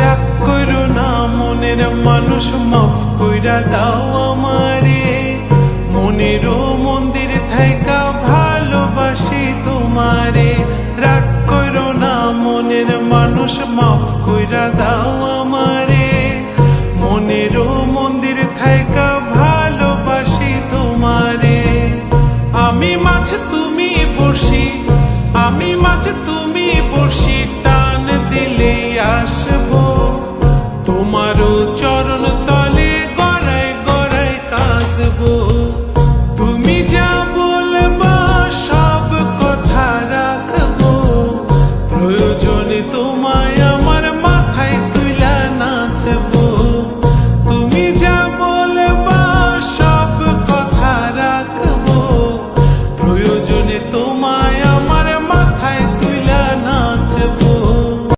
রাগ করো না, মনের মানুষ মাফ কইরা দাও আমারে। মনের মন্দির থাইকা ভালোবাসি তোমারে। রাগ করো না, মনের মানুষ মাফ কইরা দাও আমারে। মনের মন্দির থাইকা ভালোবাসি তোমারে। আমি মাছ তুমি বসি আমি মাছ তুমি বসি amaru